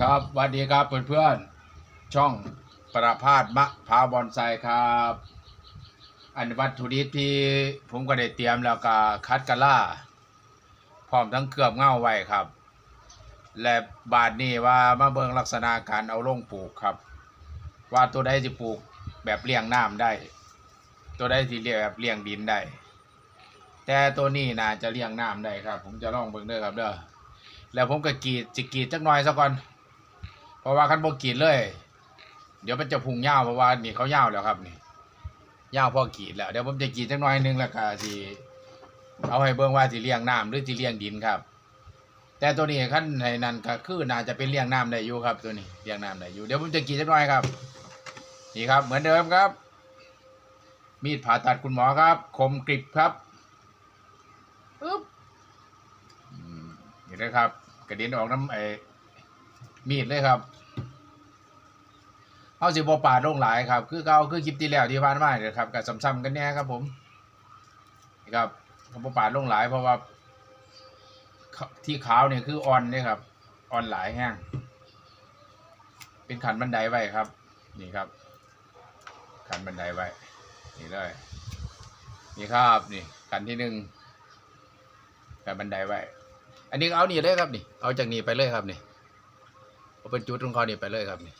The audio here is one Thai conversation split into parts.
ครับสวัสดีครับเพื่อนๆช่องประพาสมะพาวบอนไซครับ อันวัตถุดิบที่ผมก็ได้เตรียมแล้วก็คัดกะล่าพร้อมทั้งเกือบเง่าไว้ครับ และบาดนี้ว่ามาเบิงลักษณะการเอาลงปลูกครับ ว่าตัวใดจะปลูกแบบเลี้ยงน้ำได้ ตัวใดที่เรียกแบบเลี้ยงดินได้ แต่ตัวนี้น่าจะเลี้ยงน้ำได้ครับ ผมจะลองเบิ่งเด้อครับเด้อแล้วผมก็กรีดจะกรีดจักหน่อยซะก่อน เพราะว่าคันบ่กรีดเลย เดี๋ยวมันจะพุงยาวเพราะว่านี่เขายาวแล้วครับนี่ยาวพอกรีดแล้วเดี๋ยวผมจะกรีดจักหน่อยหนึงแล้วก็สิเอาให้เบิ่งว่าสิเลี้ยงน้ำหรือสิเลี้ยงดินครับ แต่ตัวนี้ขั้นในนั้นก็คือน่าจะเป็นเลี้ยงน้ำได้อยู่ครับ ตัวนี้เลี้ยงน้ำได้อยู่เดี๋ยวผมจะกรีดจักหน่อยครับ นี่ครับ เหมือนเดิมครับ มีดผ่าตัดคุณหมอครับ คมกริบครับปึ๊บอืมนี่เลยครับ กระเด็นออกน้ำไอ้ มีดเลยครับเอาสิบ่ปาลงหลายครับ คือเก่าคือคลิปที่แล้วที่ผ่านมาเนี่ยครับกับซ้ำๆกันแน่ครับผมนี่ครับเขาบ่าลงหลายเพราะว่าที่ขาวเนี่ยคืออ่อนเนี่ยครับอ่อนหลายแห้งเป็นขันบันไดไว้ครับ นี่ครับ ขันบันไดไว้ นี่เลยนี่ครับนี่ขันที่หนึ่งขันบันไดไว้ อันนี้เอานี่เลยครับนี่ เอาจากนี่ไปเลยครับนี่ เอาเป็นจุดตรงคอนี่ไปเลยครับนี่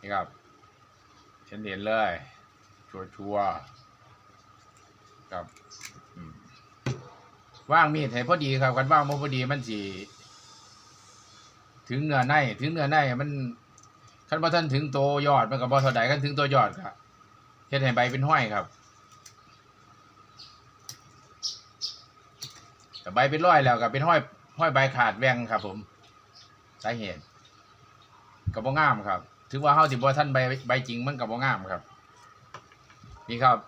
นี่ครับฉันเห็นเลย ชัวชัวร์ๆครับว่างมีดให้พอดีครับกันว่างบ่พอดีมันสิถึงเนื้อในถึงเนื้อในมันคันบ่ทันถึงโตยอดมันก็บ่เท่าใดคันถึงตัวยอดก็เฮ็ดให้ใบเป็นห้อยครับแต่ใบเป็นร้อยแล้วก็เป็นห้อยห้อยใบขาดแหว่งครับผม สาเหตุกับบ่งามครับถือว่าเฮาสิบ่ทันใบใบจริงมันกับบ่งามครับ นี่ครับ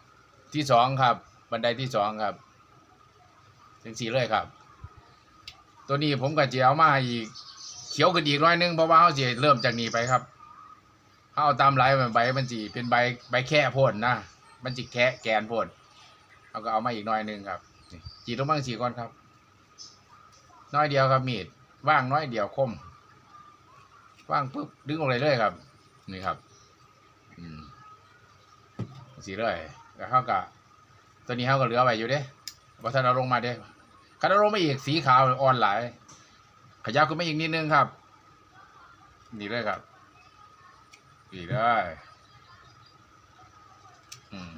ที่สองครับ บันไดที่สองครับถึงสี่เลยครับ ตัวนี้ผมก็จะเอามาอีก เขียวขึ้นอีกร้อยนึงเพราะว่าเฮาสิเริ่มจากนี้ไปครับเฮาเอาตามลายใบมันสิเป็นใบใบแค่พ่นนะมันสิแค่แกนพ่นเอาก็เอามาอีกหน้อยนึงครับจีตรงบ้างสี่ก่อนครับ น้อยเดียวครับมีดว่างน้อยเดียวคม ว่างปุ๊บดึงออกเลยเลยครับ นี่ครับ อืมสีเลยแล้วเขาก็ตัวนี้เขาก็เหลือไว้อยู่เด้พอท่านเอาลงมาเด้คันเอาลงมาอีกสีขาวอ่อนหลายขยับขึ้นมาอีกนิดนึงครับ นี่เลยครับนี่เลยอืม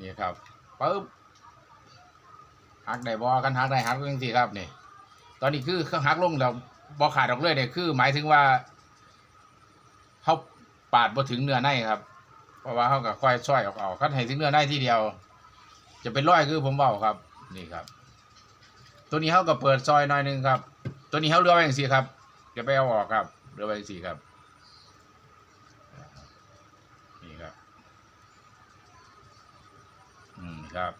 นี่ครับปึ๊บ หักได้บอกันหักได้หักจังซี่ครับนี่ ตอนนี้คือเขาหักลงแล้วบอขาดออกเลยเนี่ยคือ หมายถึงว่าเขาปาดบ่ถึงเนื้อในครับ เพราะว่าเขาก็ค่อยช่อยออกเอาคันให้ถึงเนื้อในทีเดียว จะเป็นร้อยคือผมเบาครับนี่ครับ ตัวนี้เขาก็เปิดซอยหน่อยหนึงครับ ตัวนี้เขาเลือไว้อย่างสี่ครับจะไปเอาออกครับเลือไว้อย่างสี่ครับนี่ครับ อืมครับ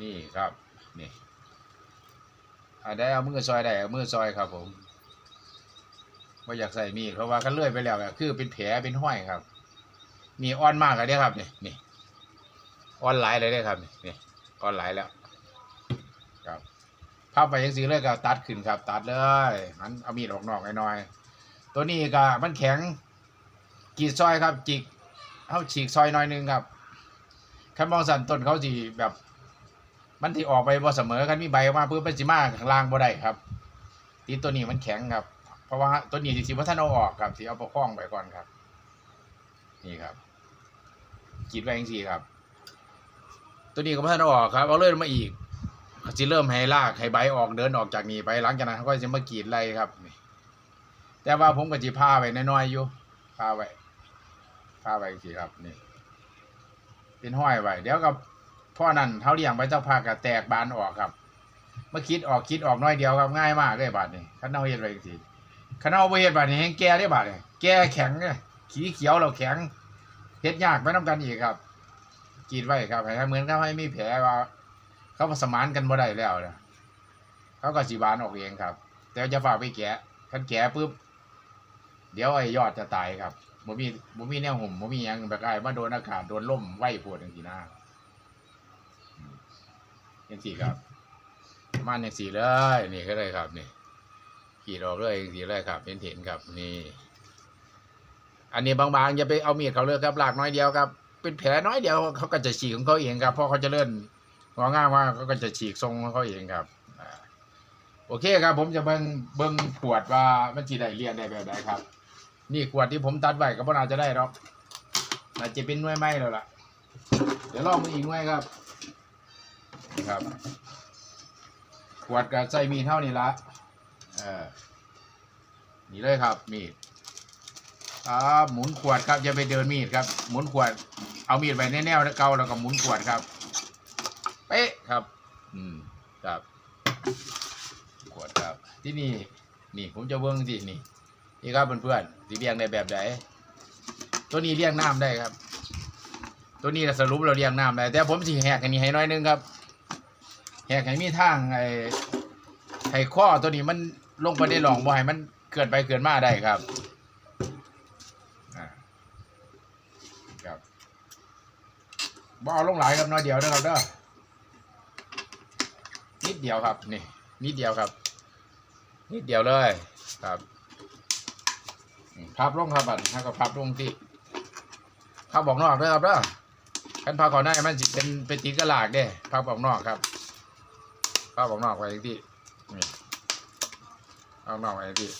นี่ครับ นี่ได้เอามือซอยได้เอามือซอยครับ ผมว่าอยากใส่มีดเพราะว่ากันเลื่อยไปแล้วคือเป็นแผลเป็นห้อยครับ มีอ่อนมากเลยเด้อครับนี่นี่อ่อนหลายเลยเด้ครับนี่นี่อ่อนหลายแล้ว ครับภาพไปยังสีเลยก็ตัดขึ้นครับ ตัดเลยหันเอามีดออกนอกหน่อยๆตัวนี้ก็มันแข็งกีดซอยครับ จิกเอาฉีกซอยหน่อยหนึงครับคันมองสันต้นเขาสิแบบ มันที่ออกไปบ่เสมอคันมีใบออกมาปุ๊บมันสิมาข้างล่างบ่ได้ครับตีตัวนี้มันแข็งครับ เพราะว่าตัวนี้สิว่าท่านเอาออกครับสิเอาประคองไปก่อนครับ นี่ครับกีดไว้จังซี่ครับ ตัวนี้ก็บ่ท่านเอาออกครับเอาเลยมาอีกเขาสิเริ่มให้รากให้ใบออกเดินออกจากนี้ไปหลังจากนั้นเขาก็จะมากรีดไล่ครับแต่ว่าผมก็สิพาไว้น้อยๆอยู่พาไว้พาไว้จังสีครับนี่ เป็นห้อยไว้เดี๋ยวกับ พ่อนั่นเขาเลี้ยงไปเจ้าพากก็แตกบานออกครับเมื่อคิดออกคิดออกน้อยเดียวครับง่ายมากเลยบาดนี้ขันเอาเฮ็ดไว้จังซี่ขันเอาไปเฮ็ดบาดนี้แห้งแก่ได้บาดนี้แก่แข็งเนี่ยขีเขียวเราแข็งเฮ็ดยากไปนํกันอีกครับกีดไว้ครับให้เหมือนกับให้มีแผลว่าเขาสมานกันบ่ได้แล้วนะเขาก็สิบานออกเองครับ แต่จะฝากไปแกะคันแกะปุ๊บเดี๋ยวไอ้ยอดจะตายครับบ่มีบ่มีแนวห่มบ่มีหยังแบบไอ้มาโดนอากาศโดนลมไหวโพดจังซี่นะอืม ยังสี่ครับมาณยังสี่เลยนี่ก็เลยครับนี่ขีดออกเลยยังสี่เลยครับเห็นเห็นครับนี่ อันนี้บางๆอย่าไปเอามีดเขาเลยครับหลากน้อยเดียวครับ เป็นแผลน้อยเดียวเขาก็จะฉีกของเขาเองครับเพราะเขาจะเลื่อนงอง่ายว่าเขาก็จะฉีกทรงของเขาเองครับโอเคครับ ผมจะเบิ่งเบิ่งขวดว่ามันจีได้เรียนได้แบบใดครับ นี่ขวดที่ผมตัดไว้ก็บ่น่าจะได้หรอกน่าจจะเป็นน่วยไม้แล้วล่ะ เดี๋ยวลองมืออีกหน่วยครับ ครับ ขวดกับใส่มีเท่านี้ละเออนี่เลยครับมีดครับหมุนขวดครับอย่าไปเดินมีดครับ หมุนขวด เอามีดไปในแนวเกาแล้วก็หมุนขวดครับ เป๊ะครับ อืมครับ ขวดครับ ที่นี่นี่ผมจะเบิ้งสินี่นี่ครับเพื่อนๆสีเรียงได้แบบไหนตัวนี้เรียงน้ำได้ครับ ตัวนี้สรุปเราเรียงน้ำได้แต่ผมสิแหกอันนี้ให้น้อยนึงครับ แหกให้มีทางไอ้ไอ้ข้อตัวนี้มันลงไปได้หลองบ่ให้มันเกิดไปเกิดมาได้ครับครับบ่เอาลงหลายครับน้อยเดียวนะครับเด้อนิดเดียวครับนี่นิดเดียวครับ นิดเดียวเลยครับพับลงครับบัดถ้าก็พับลงที่พับออกนอกเด้อครับเด้อคันพับก่อนหน้ามันสิเป็นเป็นติดกระลากเด้พับออกนอกครับ พับออกนอกไว้ที่นี่เอานอกไว้ที่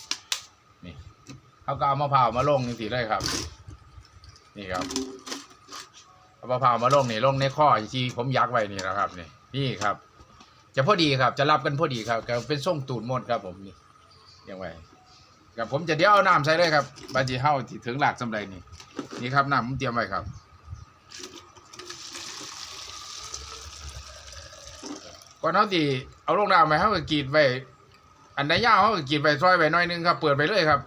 นี่เขาก็เอามะพร้าวมาลงนี่สิเลยครับ นี่ครับเอามะพร้าวมาลงนี่ลงในข้อที่ผมยักไว้นี่นะครับนี่นี่ครับ จะพอดีครับ จะรับกันพอดีครับก็เป็นส่งตูดหมดครับผมนี่ยังไงกับผมจะเดี๋ยวเอาน้ำใส่เลยครับบาจีเฮาที่ถึงหลักสำไรนี่นี่ครับน้ำผมเตรียมไว้ครับ ก่อนเขาที่เอาลงน้ำไปเขาก็กรีดไว้อันใดยาวเขาก็กรีดไว้ซอยไว้หน่อยนึงครับ เปิดไปเลยครับ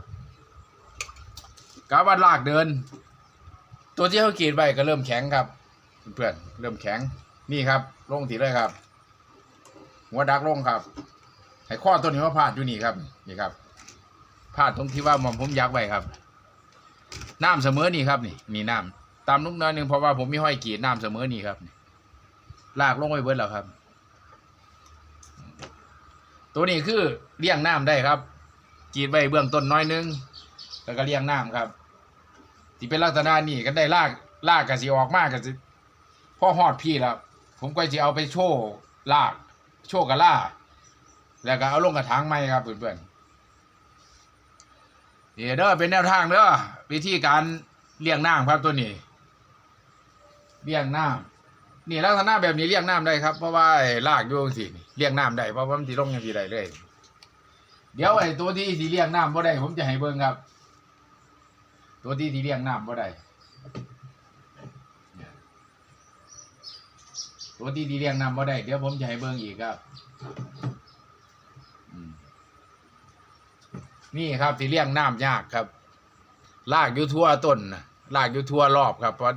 กาวัดลากเดิน ตัวที่เขากรีดไว้ก็เริ่มแข็งครับ เพื่อนเริ่มแข็งนี่ครับลงทีเลยครับ หัวดักลงครับไอ้ข้อตัวนี้ว่าพลาดอยู่นี่ครับนี่ครับพลาดตรงที่ว่าหม่อมผมยักไว้ครับน้ำเสมอนี่ครับนี่นี่น้ำตามลูกน้อยหนึ่งเพราะว่าผมมีห้อยกีดน้ำเสมอนี่ครับลากลงไว้เบิดแล้วครับ ตัวนี้คือเลี้ยงน้ำได้ครับกีดไว้เบื้องต้นน้อยนึง แล้วก็เลี้ยงน้ำครับ ที่เป็นลักษณะนี้ก็ได้ลากลากกะสิออกมากกะสิพ่อฮอดพี่แล้วผมก็จะเอาไปโชว์ลาก โชว์กับล่า แล้วก็เอาลงกระถางไม้ครับเพื่อนๆเดี๋ยวเด้อเป็นแนวทางเด้อวิธีการเลี้ยงน้ำครับตัวนี้เลี้ยงน้ำ นี่ลักษณะแบบนี้เลี้ยงน้ำได้ครับเพราะว่าไอ้ลากอยู่สิเลี้ยงน้ำได้เพราะว่ามันสิลงอย่างที่ใดเลย เดี๋ยวไอ้ตัวที่สีเลี้ยงน้ำบ่ได้ ผมจะให้เบิ่งครับ ตัวที่สีเลี้ยงน้ำบ่ได้ตัวที่สีเลี้ยงน้ำบ่ได้เดี๋ยวผมจะให้เบิ่งอีกครับ นี่ครับสีเลี้ยงน้ำยากครับลากอยู่ทั่วต้นลากอยู่ทั่วรอบครับเพราะ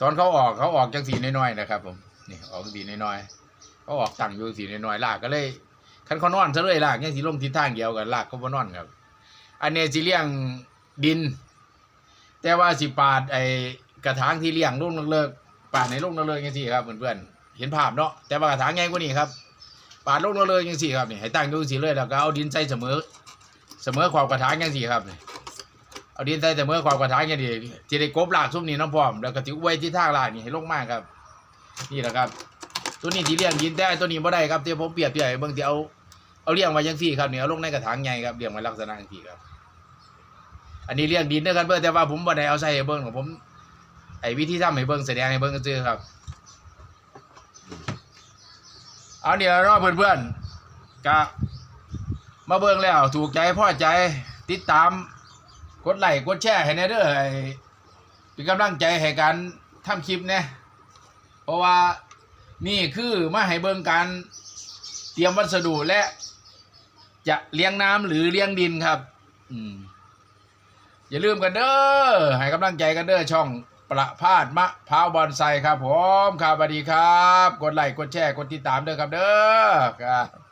ตอนเขาออกเขาออกจังสีน้อยๆนะครับ ผมนี่ออกจังสีน้อยๆเขาออกตั้งอยู่สีน้อยๆลากก็เลยคันเขานอนซะเลยลากยังสิลงทิศทางเดียวกันลากเขาบ่นอนครับ อันนี้สิเลี้ยงดิน แต่ว่าสิปาดไอกระถางที่เลี้ยงลูกเลิกปาดในลูกเลิกๆจังซี่ครับเพื่อนๆเห็นภาพเนาะแต่ว่ากระถางใหญ่กว่านี้ครับปาดลูกเลิกๆจังซี่ครับนี่ให้ตั้งอยู่สีเลยแล้วก็เอาดินใส่เสมอ เสมอขอบกระถางจังซี่ครับนี่ เอาดินใส่เสมอขอบกระถางจังซี่สิได้กบรากซุ่มนี้น้ำพร้อมแล้วก็สิไว้ที่ทางรากนี่ให้ลงมากครับ นี่แหละครับ ตัวนี้ที่เลี้ยงดินแต่ไอ้ตัวนี้บ่ได้ครับที่ผมเปรียบเทียบเบิ่งที่เอาเอาเลี้ยงไว้ยังสี่ครับเนี่ยเอาลงในกระถางใหญ่ครับเลี้ยงไว้ลักษณะจังสี่ครับ อันนี้เลี้ยงดินนะครับเพื่อแต่ว่าผมบ่ได้เอาใส่ให้เบิ้องของผมไอ้วิธีทำให้เบิ้องแสดงให้เบิ้องซื่อครับเอาเดี๋ยวรอเพื่อนๆกะมาเบิ้องแล้วถูกใจพอใจติดตาม กดไลค์กดแชร์ให้แน่เด้อไอ้เป็นกำลังใจให้การทำคลิปเนี่ยเพราะว่านี่คือมาให้เบิ้งการเตรียมวัสดุและ จะเลี้ยงน้ำหรือเลี้ยงดินครับ อืมอย่าลืมกันเด้อให้กำลังใจกันเด้อช่องประพาสมะพร้าวบอนไซครับผมครับสวัสดีครับ กดไลค์กดแชร์กดติดตามเด้อครับเด้อครับ